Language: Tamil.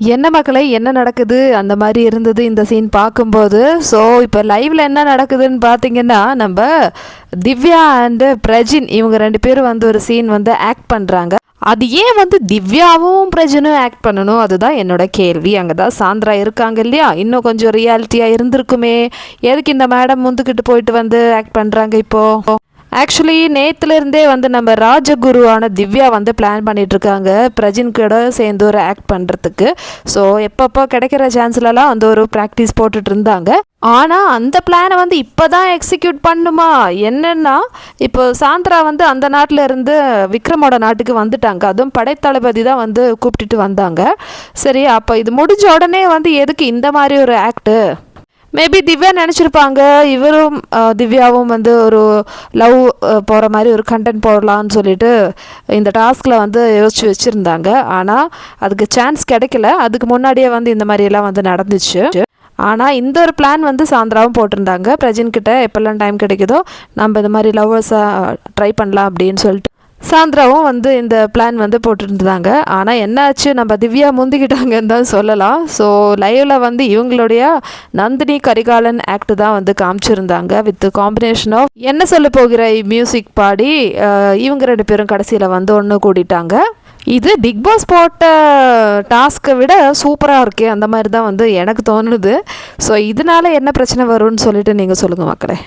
என்ன மக்களே என்ன நடக்குது? அந்த மாதிரி இருந்தது இந்த சீன் பார்க்கும்போது. ஸோ இப்போ லைவில் என்ன நடக்குதுன்னு பார்த்தீங்கன்னா நம்ம திவ்யா அண்டு பிரஜின் இவங்க ரெண்டு பேரும் வந்து ஒரு சீன் வந்து ஆக்ட் பண்ணுறாங்க அது ஏன் வந்து திவ்யாவும் பிரஜனும் ஆக்ட் பண்ணணும்? அதுதான் என்னோட கேள்வி. அங்கே தான் சாந்திரா இருக்காங்க இல்லையா? இன்னும் கொஞ்சம் ரியாலிட்டியாக இருந்திருக்குமே. எதுக்கு இந்த மேடம் முந்துக்கிட்டு போயிட்டு வந்து ஆக்ட் பண்ணுறாங்க இப்போது ஆக்சுவலி நேற்றுலேருந்தே வந்து நம்ம ராஜகுருவான திவ்யா வந்து பிளான் பண்ணிகிட்ருக்காங்க இருக்காங்க பிரஜின் கூட சேர்ந்து ஒரு ஆக்ட் பண்ணுறதுக்கு ஸோ எப்பப்போ கிடைக்கிற சான்ஸ்லலாம் வந்து ஒரு ப்ராக்டிஸ் போட்டுட்டு இருந்தாங்க. ஆனால் அந்த பிளானை வந்து இப்போ தான் எக்ஸிக்யூட் பண்ணுமா? என்னென்னா இப்போ சாந்திரா வந்து அந்த நாட்டில் இருந்து விக்ரமோட நாட்டுக்கு வந்துட்டாங்க. அதுவும் படைத்தளபதி தான் வந்து கூப்பிட்டுட்டு வந்தாங்க. சரி அப்போ இது முடிஞ்ச உடனே வந்து எதுக்கு இந்த மாதிரி ஒரு ஆக்ட்டு மேபி திவ்யா நினச்சிருப்பாங்க. இவரும் திவ்யாவும் வந்து ஒரு லவ் போகிற மாதிரி ஒரு கண்டென்ட் போடலான்னு சொல்லிட்டு இந்த டாஸ்கில் வந்து யோசிச்சு வச்சுருந்தாங்க. ஆனால் அதுக்கு சான்ஸ் கிடைக்கல. அதுக்கு முன்னாடியே வந்து இந்த மாதிரியெல்லாம் வந்து நடந்துச்சு. ஆனால் இந்த ஒரு பிளான் வந்து சாந்திராவும் போட்டிருந்தாங்க. பிரஜின்கிட்ட எப்போல்லாம் டைம் கிடைக்குதோ நம்ம இந்த மாதிரி லவ்வர்ஸாக ட்ரை பண்ணலாம் அப்படின்னு சொல்லிட்டு. சாந்திராவும் வந்து இந்த பிளான் வந்து போட்டுருந்தாங்க. ஆனால் என்னாச்சு? நம்ம திவ்யா முந்திக்கிட்டாங்கன்னு தான் சொல்லலாம். ஸோ லைவில் வந்து இவங்களுடைய நந்தினி கரிகாலன் ஆக்ட் தான் வந்து காமிச்சிருந்தாங்க வித் காம்பினேஷன் ஆஃப் என்ன சொல்ல போகிற மியூசிக் பாடி இவங்க ரெண்டு பேரும் கடைசியில் வந்து ஒன்று கூட்டிட்டாங்க இது பிக் பாஸ் போட்ட டாஸ்க்கை விட சூப்பராக இருக்கே அந்த மாதிரி தான் வந்து எனக்கு தோணுது. ஸோ இதனால என்ன பிரச்சனை வரும்னு சொல்லிட்டு நீங்கள் சொல்லுங்கள் மக்களே.